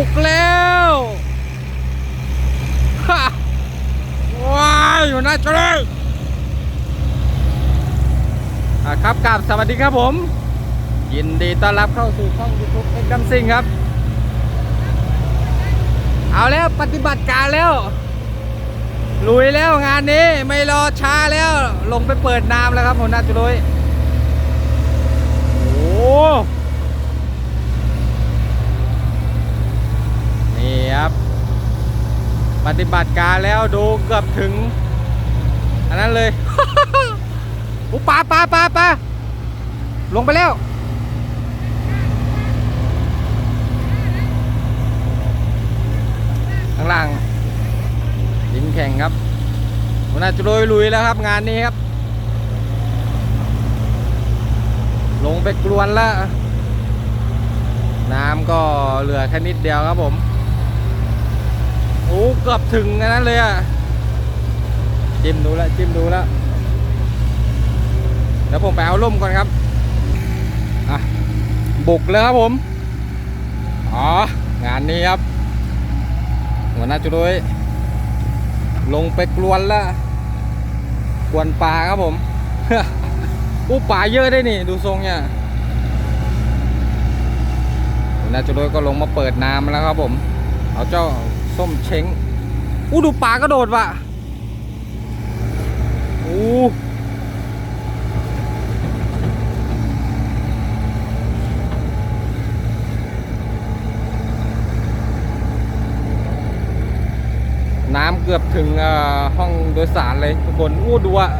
บุกแล้วฮะว้าอยู่น่าจะเลยครับกราบสวัสดีครับผม ยินดีต้อนรับเข้าสู่ช่อง YouTube เอ็กดัมซิงครับ เอาแล้วปฏิบัติการแล้วลุยแล้วงานนี้ไม่รอช้าแล้ว ลงไปเปิดน้ำแล้วครับหัวหน้าจุลุยโอ้นี่ครับ ป ฏิบัติการแล้วดูเกือบถึง อันนั้นเลยโอ้ปลาปลาปลาปลาลงไปแล้ว ข้างล่างดินแข่งครับหัวหน้าจุลุยลุยแล้วครับงานนี้ครับ ลงไปกลวนแล้ว น้ำก็เหลือแค่นิดเดียวครับผม โอ้เกือบถึงอันนั้นเลยอะจิ้มดูแล้วจิ้มดูแล้วเดี๋ยวผมไปเอาล่มก่อนครับ อะ บุกแล้วครับผม อ๋อ งานนี้ครับ หัวหน้าจุดยลงไปกลวนละกวนปลาครับผมอู้ปลาเยอะได้นี่ ดูทรงเนี่ยหัวหน้าจุดยก็ลงมาเปิดน้ำแล้วครับผม เอาเจ้า ส้มเช้งอู้ดูปลากระโดดว่ะอู้น้ำเกือบถึงห้องโดยสารเลยทุกคนอู้ดูอะ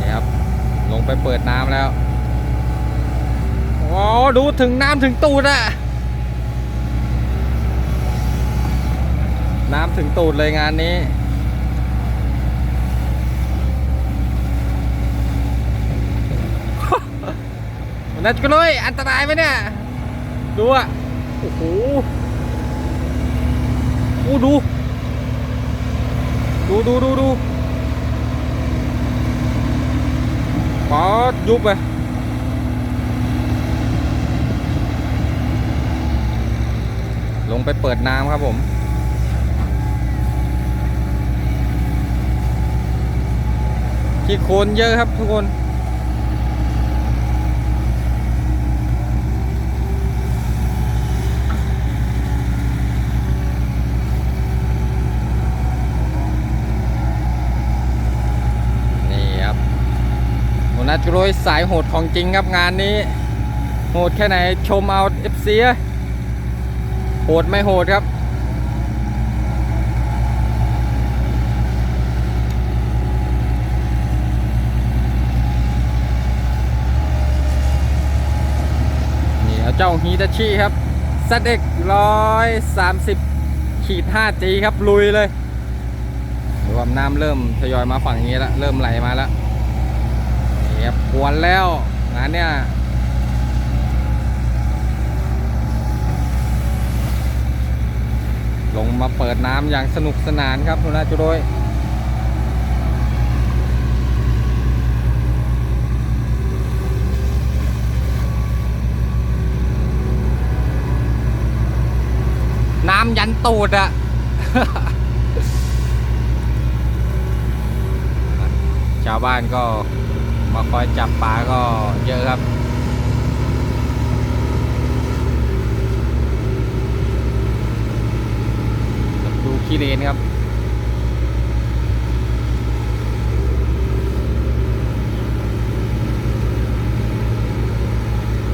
นี่ครับ ลงไปเปิดน้ำแล้ว ดูถึงน้ำถึงตูดอะน้ำถึงตูดเลยงานนี้ นัดกันเลยอันตรายไหมเนี่ย ดูอะโอ้โหโอ้ดู ดูดูดูดูปอดยุบไป ลง ไปเปิดน้ำครับผมขี้โคลนเยอะครับทุกคนนี่ครับหัวหน้าจุโรยสายโหดของจริงครับงานนี้ โหดแค่ไหนชมเอาเอ้ย โหดไม่โหดครับ นี่เจ้าฮีตาชิครับซัดเอ็กร้อยสามสิบขีด 5G ครับ ลุยเลยดูว่าน้ำเริ่มทยอยมาฝั่งนี้แล้ว เริ่มไหลมาแล้วนี่ครับกวนแล้วงานเนี้ย ลงมา เปิดน้ำอย่างสนุกสนานครับทุนาจุโดยน้ำยันตูดอะชาวบ้านก็มาคอยจับปลาก็เยอะครับีเลนครับ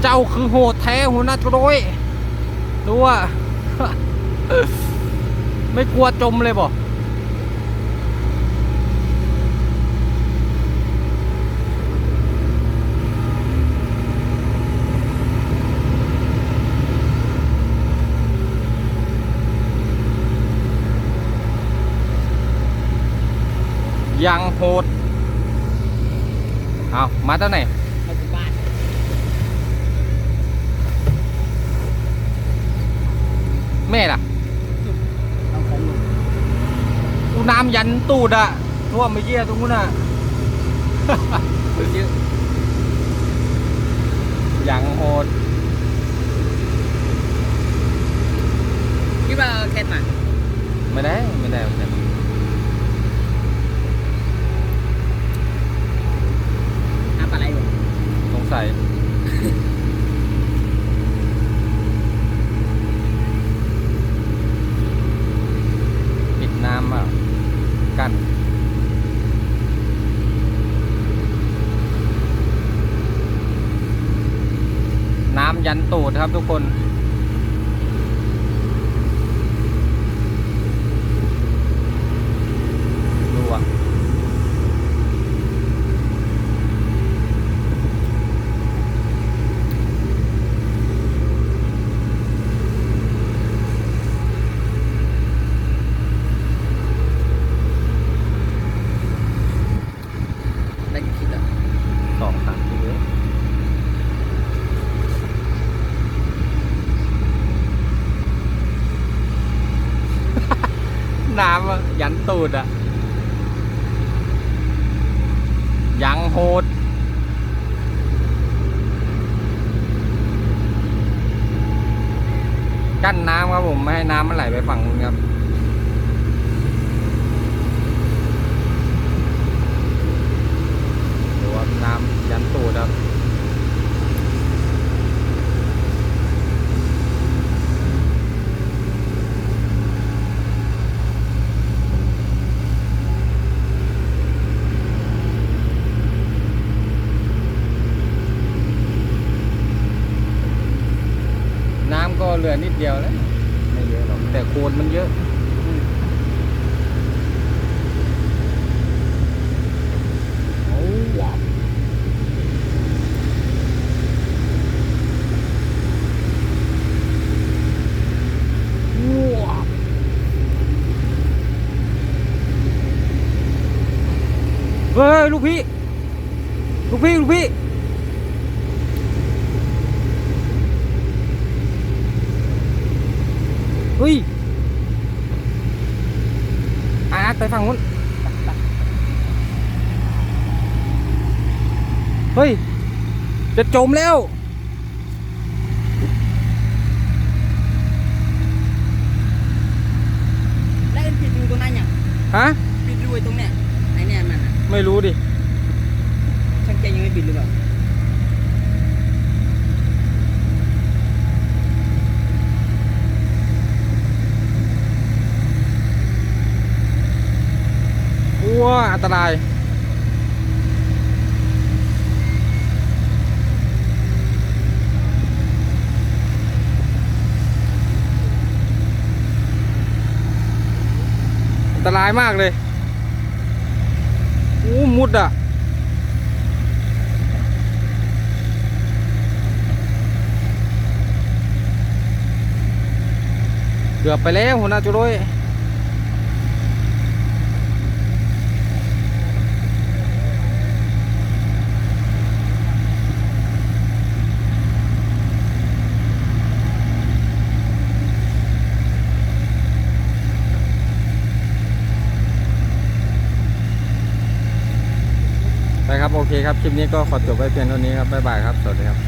เจ้าคือโหดแท้หัวหน้าโรยดูว่าไม่กลัวจมเลยบ่ ยังโหดเอามาตั้งไหนปัจจุบันแม่ล่ะต้องของหนูดูน้ำยันตูดอะท่วมไปเยี่ยตรงนู้นอะเยอะยังโหดคิดว่าแค่มาไม่ได้ ไม่ได้โอเค หาปลาไหลบ่ สงสัย ปิดน้ำอะ กั้น น้ำ ยันตูดครับทุกคน ดูอะ ได้กี่คิดอะ สองสามทีเยอะ น้ำอะยัน ตูดอะยังโหดกั้นน้ำครับผมไม่ให้น้ำมันไหลไปฝั่งนู้นครับ ดูว่าน้ำยันตูดครับ น้ำก็เหลือนิดเดียวแล้ว ไม่เยอะหรอก แต่ โคลนมันเยอะโอ้ว้าวว้าวเฮ้ย ลูกพี่ ลูกพี่ ลูกพี่เฮ้ยอาร์ต ไปฝั่งนู้นเฮ้ย จะจมแล้ว แล้วเอ็นปิดรูตรงนั้นยังฮะ ปิดรูไอ้ตรงเนี้ยไอ้เนี่ยมันอะไม่รู้ดิ ช่างใจยังไม่ปิดหรือเปล่า ว้าอั นตรายอันตรายมากเลยโอ้มุดอะ เกือบไปแล้วหัวหน้าจุร้อยไปครับ โอ เคครับ คลิปนี้ก็ขอจบไว้เพียงเท่านี้ครับ บ๊ายบายครับ สวัสดีครับ